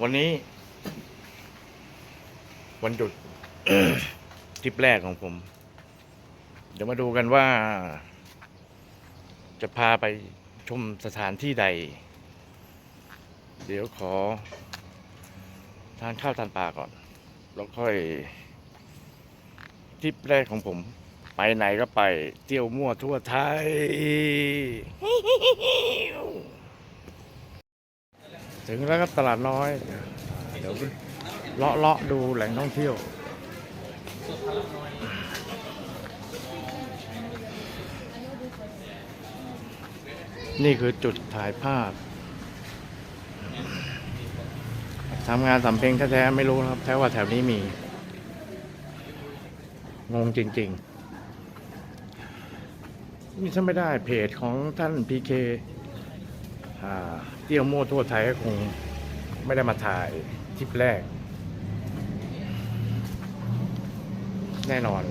วันนี้ วันหยุดทริปแรกของผม เดี๋ยวมาดูกันว่า จะพาไปชมสถานที่ใด เดี๋ยวขอ ทานข้าวทานปลาก่อน แล้วค่อยทริปแรกของผม ไปไหนก็ไป เที่ยวมั่วทั่วไทย ถึงแล้วครับตลาดน้อย เดี๋ยวเลาะเลาะดูแหล่งท่องเที่ยว นี่คือจุดถ่ายภาพทำงานสำเพ็งแท้ๆไม่รู้ครับแท้ว่าแถวนี้มี งงจริง ๆ นี่ถ้าไม่ได้เพจของท่านพีเคอ่า เที่ยวโม่ทั่วไทยก็คงไม่ได้มาถ่ายทริปแรก แน่นอน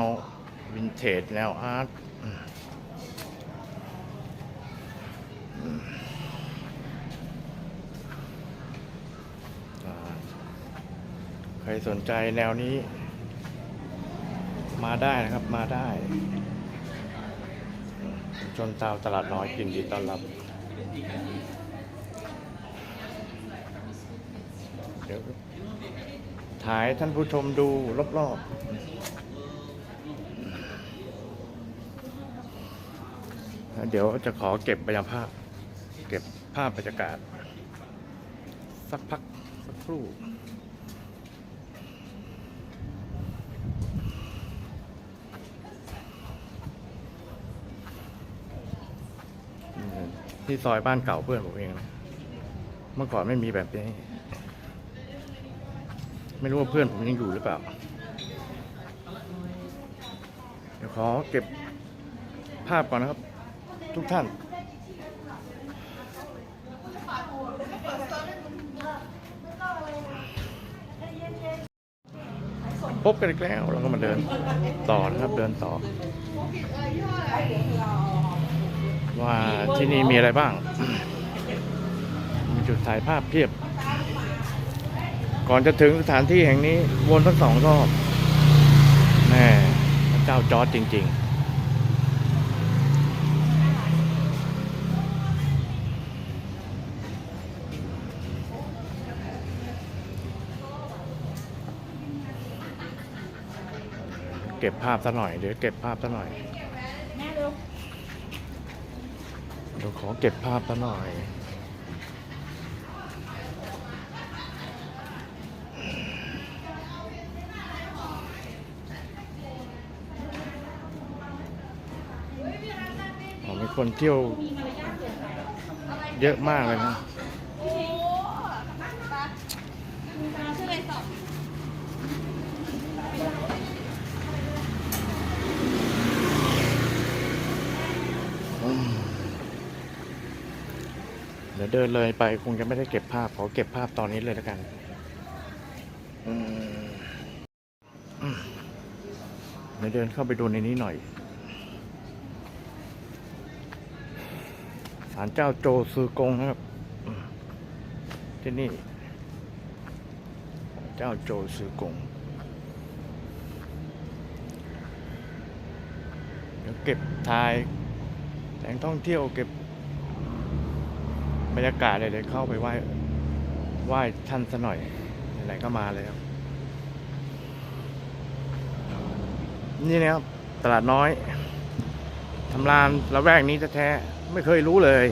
ววินเทจแนวอาร์ตใครสนใจแนวนี้ มาได้นะครับมาได้ชุมชนชาวตลาดน้อยกินดีต้อนรับ เดี๋ยวถ่ายท่านผู้ชมดูรอบๆแล้ว เดี๋ยวจะขอเก็บบรรยากาศเก็บภาพบรรยากาศ สักพัก สักครู่ที่ซอยบ้านเก่าเพื่อนผมเองนะเมื่อก่อนไม่มีแบบนี้ ไม่รู้ว่าเพื่อนผมยังอยู่หรือเปล่า เดี๋ยวขอเก็บภาพก่อนนะครับ ทุกท่าน พบกันอีกแล้วเราก็มาเดินต่อนะครับเดินต่อ ว่าที่นี่มีอะไรบ้าง มีจุดถ่ายภาพเพียบ ก่อนจะถึงสถานที่แห่งนี้วนทั้งสองรอบแม่เจ้าจอร์ดจริง ๆ ก็บภาพซะหน่อยเดี๋ยวเก็บภาพซะหน่อยเดี๋ยวขอเก็บภาพซะหน่อยมีคนเที่ยวเยอะมากเลยนะ เดี๋ยวเดินเลยไปคงจะไม่ได้เก็บภาพ ขอเก็บภาพตอนนี้เลยแล้วกันเดี๋ยวเดินเข้าไปดูในนี้หน่อยศาลเจ้าโจซือกงนะครับ ที่นี่เจ้าโจซือกงเดี๋ยวเก็บถ่าย หล่งท่องเที่ยวเก็บบรรยากาศเลยเดี๋ยเข้าไปไหว้ไหว้ท่านซะหน่อยไหนๆก็มาเลยครับ นี่นะครับ ตลาดน้อยทำลานละแวกนี้แท้ๆไม่เคยรู้เลย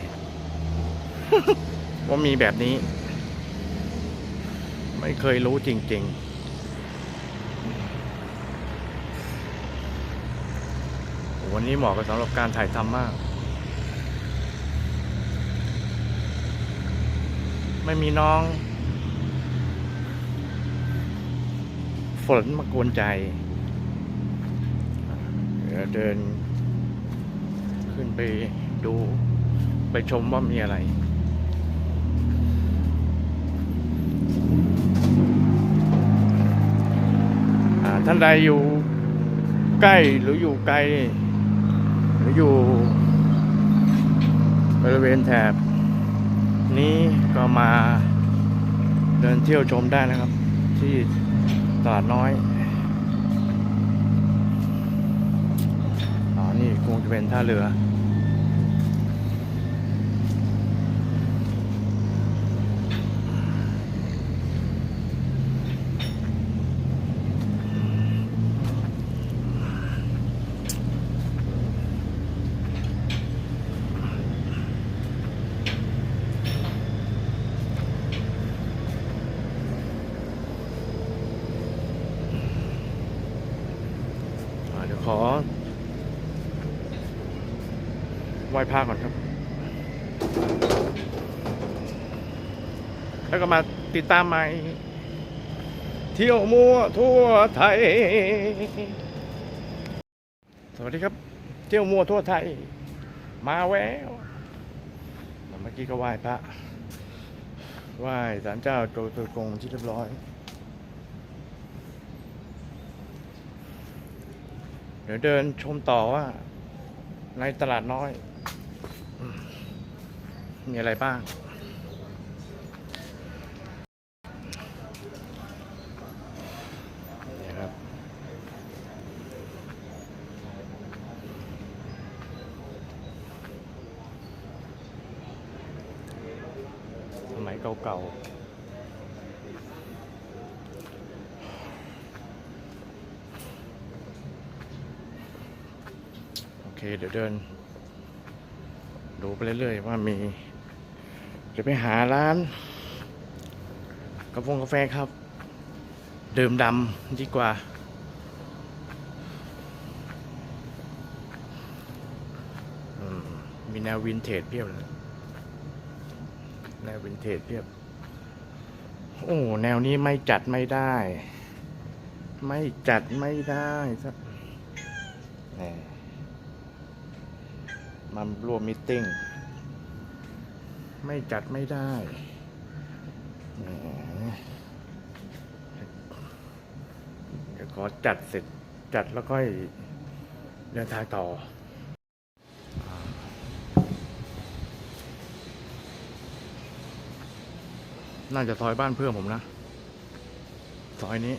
ว่ามีแบบนี้ ไม่เคยรู้จริง ๆวันนี้เหมาะกับสำหรับการถ่ายทำมาก ไม่มีน้อง ฝนมากวนใจเดิน ขึ้นไปดูไปชมว่ามีอะไรท่านใดอยู่ใกล้หรืออยู่ไกล หรืออยู่บริเวณแถบ ก็มาเดินเที่ยวชมได้นะครับ ที่ตลาดน้อยอ๋อนี่คงจะเป็นท่าเรือ ขอไหว้พระก่อนครับ แล้วก็มาติดตามใหม่เที่ยวมัวทั่วไทย สวัสดีครับ เที่ยวมัวทั่วไทย มาแววเมื่อกี้ก็ไหว้พระไหว้ศาลเจ้าโจตุกงที่เรียบร้อย เดี๋ยวเดินชมต่อว่า ในตลาดน้อย มีอะไรบ้าง นี่ครับ สมัยเก่าๆ โอเค เดี๋ยวเดิน ดูไปเรื่อยๆ ว่ามี จะไปหาร้านกาแฟกาแฟครับดื่มดำดีกว่ามมีแนววินเทจเพียบเลยแนววินเทจเพียบ โอ้แนวนี้ไม่จัดไม่ได้ ไม่จัดไม่ได้สักมมารวมมิทติ้ง ไม่จัดไม่ได้แหมเดี๋ยวขอจัดเสร็จจัดแล้วค่อยเดินทางต่อน่าจะซอยบ้านเพื่อนผมนะ ซอยนี้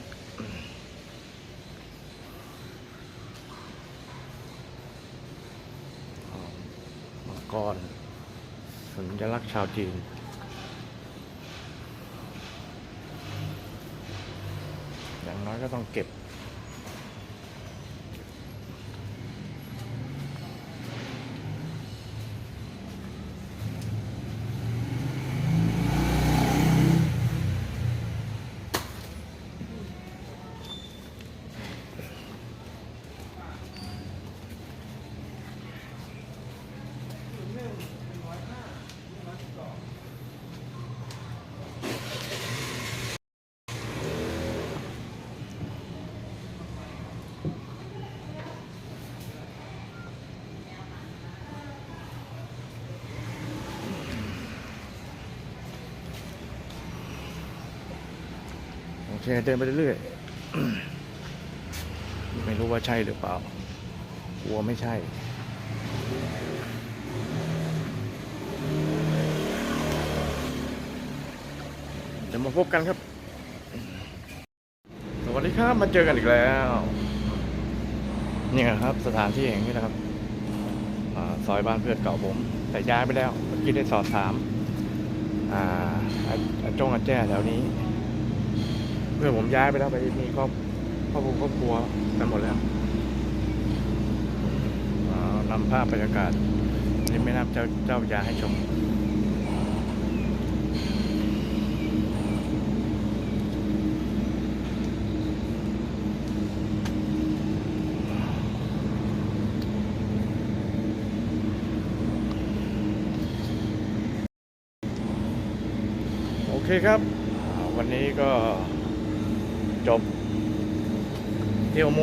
มังกร สัญลักษณ์ชาวจีน อย่างน้อยก็ต้องเก็บ เคเดินไปเรื่อยๆ ไม่รู้ว่าใช่หรือเปล่ากลัวไม่ใช่เดี๋ยวมาพบกันครับ สวัสดีครับมาเจอกันอีกแล้ว เนี่ยครับสถานที่แห่งนี้นะครับอซอยบ้านเพื่อนเก่าผม แต่ย้ายไปแล้วเมื่อกี้ได้สอบถาม อ่าอาอาจงอาแจ้แถวนี้ พื่อนผมย้ายไปแล้วไปมีครอบครอบครัวครอบครัวกันหมดแล้วนำภาพบรรยากาศริมแม่น้ำเจ้าเจ้ายาให้ชมโอเคครับ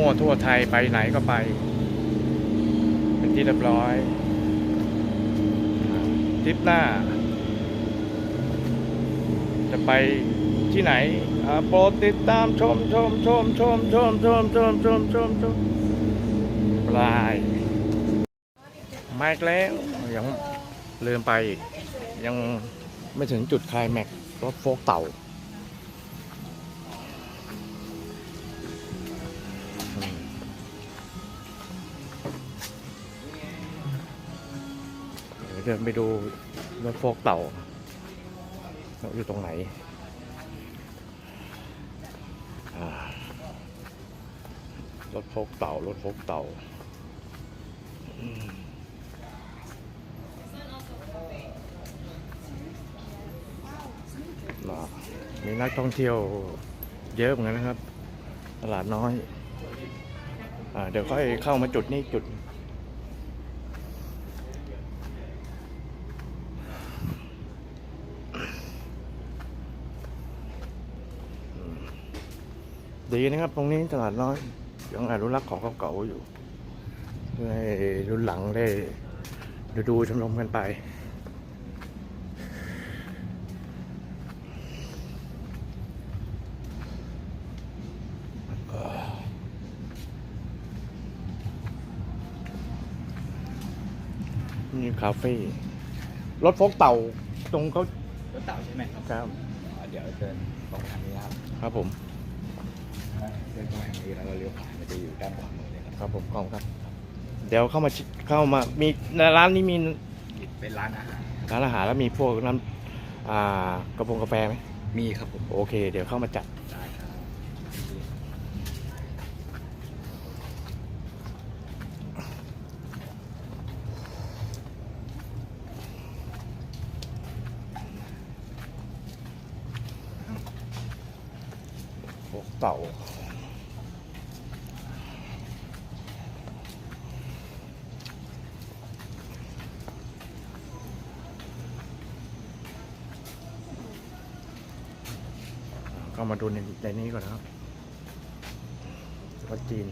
เทั่วไทยไปไหนก็ไป เป็นที่เรียบร้อยทริปหน้า จะไปที่ไหนโปรดติดตามชมชมชมชมชมชมชมชมชมชมปลายมาอีกแล้ว ยังลืมไป ยังไม่ถึงจุดคลายแม็กรถโฟกเต่า เดี๋ยวเดินไปดูรถโฟกเต่าอยู่ตรงไหนรถโฟกเต่ารถโฟกเต่าอืมน่ะมีนักท่องเที่ยวเยอะเหมือนกันนะครับ ตลาดน้อยอเดี๋ยวค่อยเข้ามาจุดนี้จุด ดีนะครับ ตรงนี้ตลาดน้อยยังอนุรักษ์ของเก่าๆอยู่เพื่อให้รุ่นหลังได้ดูดูชมรมกันไป นี่คาเฟ่รถโฟกเต่าตรงเขารถเต่าใช่ไหมครับ ครับอ่าเดี๋ยวเดินตรงทางนี้ครับ ครับผม เดินตรงทางนี้แล้วก็เลี้ยวขวามันจะอยู่ด้านขวามือเลยครับครับผมกล้องครับ เดี๋ยวเข้ามาชิเข้ามามีในร้านนี้มีเป็นร้านอาหาร ร้านอาหารแล้วมีพวกน้ำอ่ากระโปรงกาแฟไหมมีครับผมโอเค เดี๋ยวเข้ามาจัด ได้ครับพวกเต่า ก็มา ดูในในนี้ก่อนนะครับวัดจีน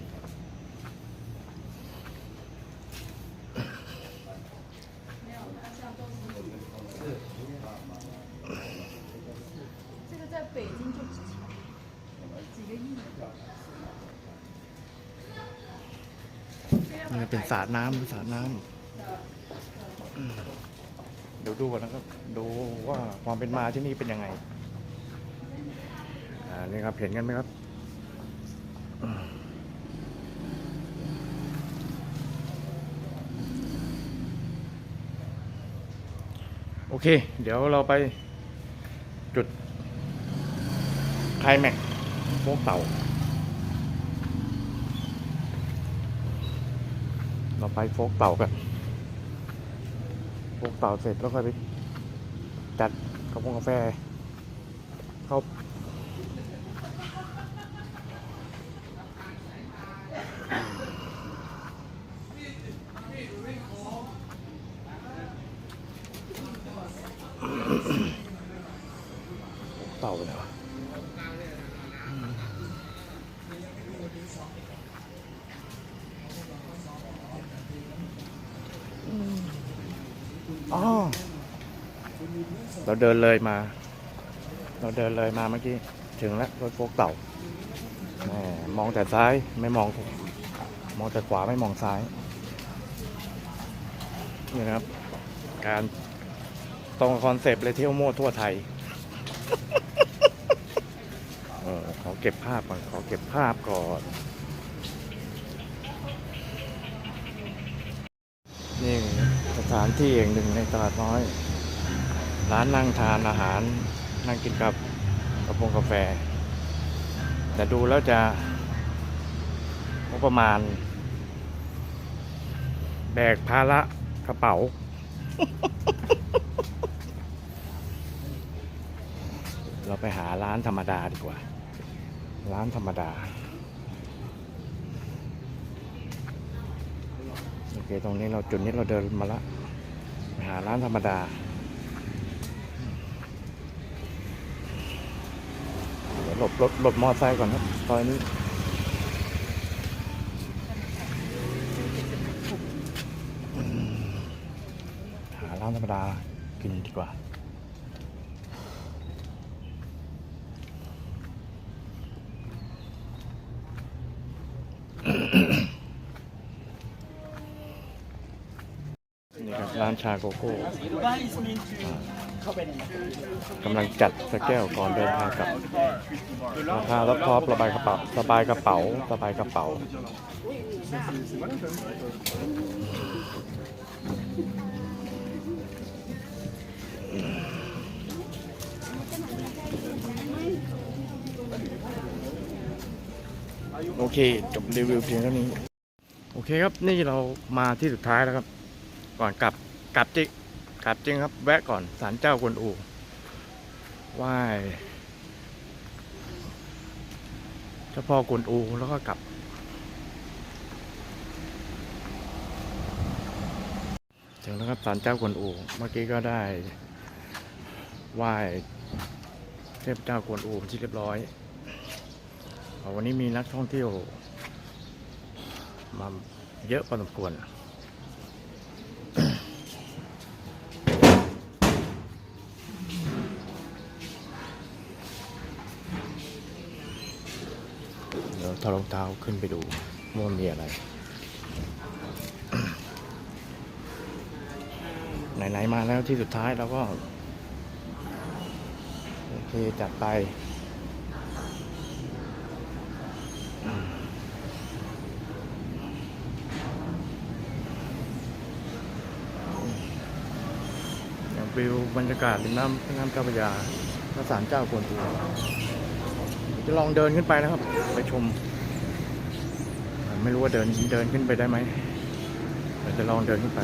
这个在北京就值钱，几个亿。 นี่เป็นสระน้ำสระน้ำอืมเดี๋ยวดูก่อนนะครับ ดูว่าความเป็นมาที่นี่เป็นยังไง อ่า นี่ครับ เห็นกันไหมครับ โอเค เดี๋ยวเราไปจุดไคลแม็กซ์โฟกเต่า เราไปโฟกเต่ากันโฟกเต่าเสร็จแล้วค่อยไปจัดกระโปรงกาแฟเข้า อ๋อเราเดินเลยมา เราเดินเลยมาเมื่อกี้ ถึงแล้วรถโฟกเต่าแหมมองแต่ซ้ายไม่มอง มองแต่ขวาไม่มองซ้าย นี่นะครับ การตรงคอนเซปต์เลยเที่ยวโม่ทั่วไทยเออขอเก็บภาพก่อน ขอเก็บภาพก่อนส ถานที่แห่งหนึ่งในตลาดน้อย ร้านนั่งทานอาหาร นั่งกินกับกระพงกาแฟ แต่ดูแล้วจะงบประมาณ แบกภาระกระเป๋า เราไปหาร้านธรรมดาดีกว่า ร้านธรรมดาโอเค ตรงนี้เราจุดนี้เราเดินมาละ หาร้านธรรมดา เดี๋ยวหลบรถหลบมอเตอร์ไซค์ก่อนครับซอยนี้หาร้านธรรมดากินดีกว่า ชาโกโก้กำลังจัดสแก้วก่อนเดินทางกลับราคารับท็อประบายกระเป๋าสบายกระเป๋าสบายกระเป๋าโอเค จบรีวิวเพียงเท่านี้ โอเคครับ นี่เรามาที่สุดท้ายแล้วครับ ก่อนกลับ กลับจิกลับจริงครับ แวะก่อนศาลเจ้ากวนอูไหว้เจ้าพ่อกวนอูแล้วก็กลับ ถึงแล้วครับศาลเจ้ากวนอู เมื่อกี้ก็ได้ไหว้เทพเจ้ากวนอูที่เรียบร้อย วันนี้มีนักท่องเที่ยวมาเยอะพอสมควร เดี๋ยวถอด รองเท้าขึ้นไปดูว่ามันมีอะไร ไหน ๆ มาแล้วที่สุดท้ายเราก็ โอเค จัดไปอย่างวิวบรรยากาศริมน้ำน้ำเจ้าพระยาพระศาลเจ้ากวนอูจะลองเดินขึ้นไปนะครับ ไปชม ไม่รู้ว่าเดินเดินขึ้นไปได้ไหมแต่จะลองเดินขึ้นไป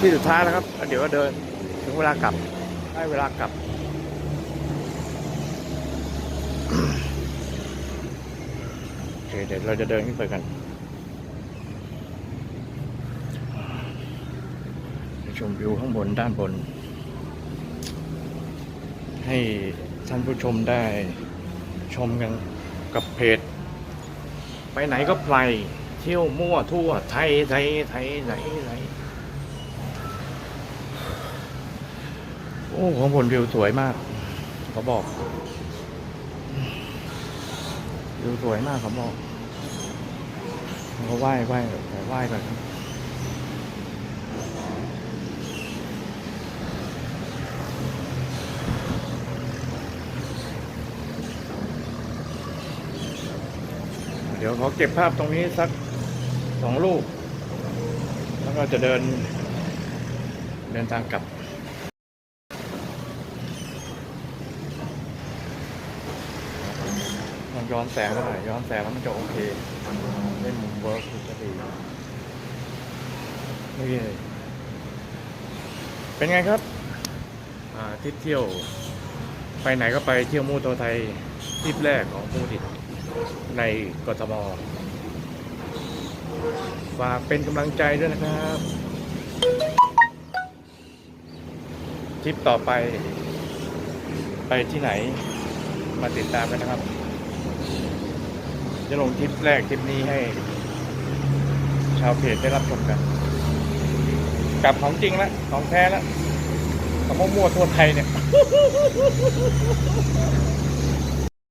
ที่สุดท้ายแล้วครับ เดี๋ยวก็เดินถึงเวลากลับ ได้เวลากลับ เดี๋ยวเราจะเดินขึ้นไปกันชมวิวข้างบนด้านบน ให้ท่านผู้ชมได้ชมกันกับเพจ ไปไหนก็ไปเที่ยวมั่วทั่วไทยไทยไทยไหนไหนโอ้ของผลวิวสวยมากเขาบอก วิวสวยมากเขาบอก เขาไหว้ไหว้ไหว้ก่อนครับเดี๋ยวขอเก็บภาพตรงนี้สักสองลูก แล้วก็จะเดิน เดินทางกลับลองย้อนแสงหน่อยย้อนแสงแล้วมันจะโอเค เล่มุมเวิร์กก็ดีนี่เป็นไงครับอ่าทริปเที่ยว ไปไหนก็ไปเที่ยวมูตัวไทยทริปแรกของมูดิตในกทมฝากเป็นกำลังใจด้วยนะครับทริปต่อไป ไปที่ไหนมาติดตามกันนะครับ จะลงคลิปแรกคลิปนี้ให้ ชาวเพจได้รับชมกัน กับของจริงแล้วของแท้แล้วของมั่วทั่วไทยเนี่ย